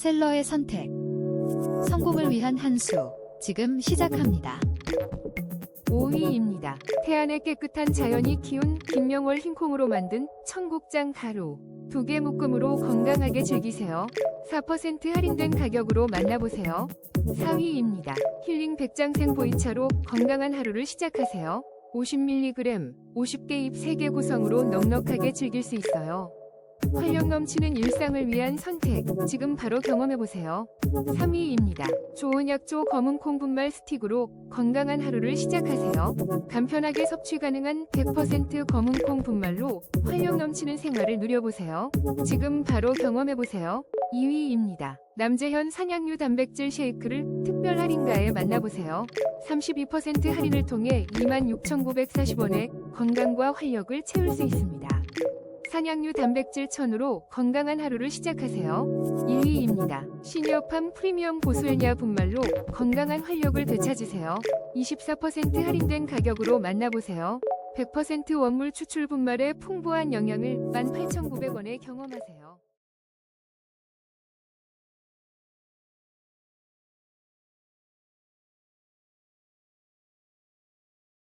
셀러의 선택. 성공을 위한 한 수. 지금 시작합니다. 5위입니다. 태안의 깨끗한 자연이 키운 김명월 흰콩으로 만든 청국장 가루. 두 개 묶음으로 건강하게 즐기세요. 4% 할인된 가격으로 만나보세요. 4위입니다. 힐링 백장생 보이차로 건강한 하루를 시작하세요. 50mg, 50개 잎 3개 구성으로 넉넉하게 즐길 수 있어요. 활력 넘치는 일상을 위한 선택, 지금 바로 경험해보세요. 3위입니다. 좋은 약조 검은 콩분말 스틱으로 건강한 하루를 시작하세요. 간편하게 섭취 가능한 100% 검은 콩 분말로 활력 넘치는 생활을 누려보세요. 지금 바로 경험해보세요. 2위입니다. 남재현 산양류 단백질 쉐이크를 특별 할인가에 만나보세요. 32% 할인을 통해 26,940원에 건강과 활력을 채울 수 있습니다. 산양류 단백질 천으로 건강한 하루를 시작하세요. 1위입니다. 시니어팜 프리미엄 보스웰냐 분말로 건강한 활력을 되찾으세요. 24% 할인된 가격으로 만나보세요. 100% 원물 추출 분말의 풍부한 영양을 18,900원에 경험하세요.